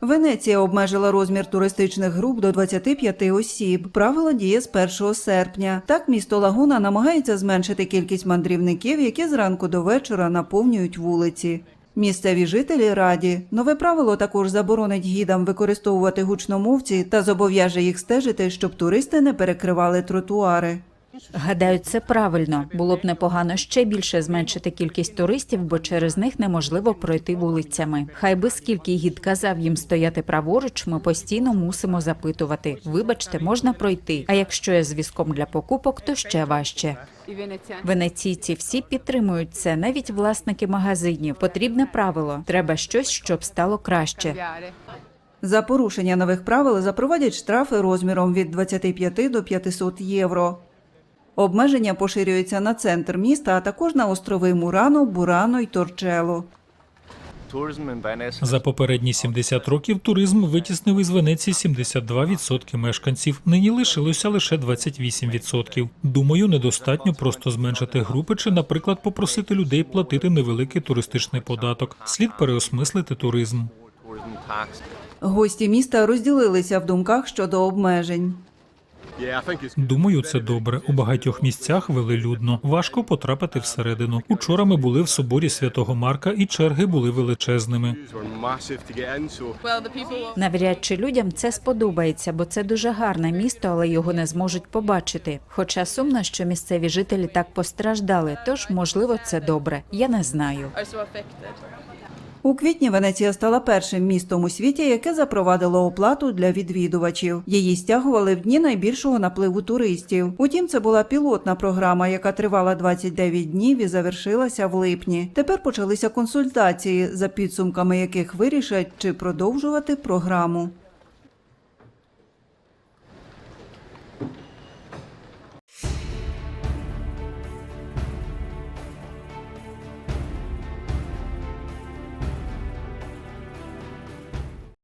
Венеція обмежила розмір туристичних груп до 25 осіб. Правило діє з 1 серпня. Так місто Лагуна намагається зменшити кількість мандрівників, які зранку до вечора наповнюють вулиці. Місцеві жителі раді. Нове правило також заборонить гідам використовувати гучномовці та зобов'яже їх стежити, щоб туристи не перекривали тротуари. Гадаю, це правильно. Було б непогано ще більше зменшити кількість туристів, бо через них неможливо пройти вулицями. Хай би скільки гід казав їм стояти праворуч, ми постійно мусимо запитувати: вибачте, можна пройти. А якщо я з візком для покупок, то ще важче. Венеційці всі підтримують це, навіть власники магазинів. Потрібне правило. Треба щось, щоб стало краще. За порушення нових правил запровадять штрафи розміром від 25 до 500 євро. Обмеження поширюються на центр міста, а також на острови Мурано, Бурано й Торчело. За попередні 70 років туризм витіснив із Венеції 72% мешканців. Нині лишилося лише 28%. Думаю, недостатньо просто зменшити групи чи, наприклад, попросити людей платити невеликий туристичний податок. Слід переосмислити туризм. Гості міста розділилися в думках щодо обмежень. Думаю, це добре. У багатьох місцях велелюдно. Важко потрапити всередину. Учора ми були в соборі святого Марка, і черги були величезними. Навряд чи людям це сподобається, бо це дуже гарне місто, але його не зможуть побачити. Хоча сумно, що місцеві жителі так постраждали, тож можливо це добре. Я не знаю. У квітні Венеція стала першим містом у світі, яке запровадило оплату для відвідувачів. Її стягували в дні найбільшого напливу туристів. Утім, це була пілотна програма, яка тривала 29 днів і завершилася в липні. Тепер почалися консультації, за підсумками яких вирішать, чи продовжувати програму.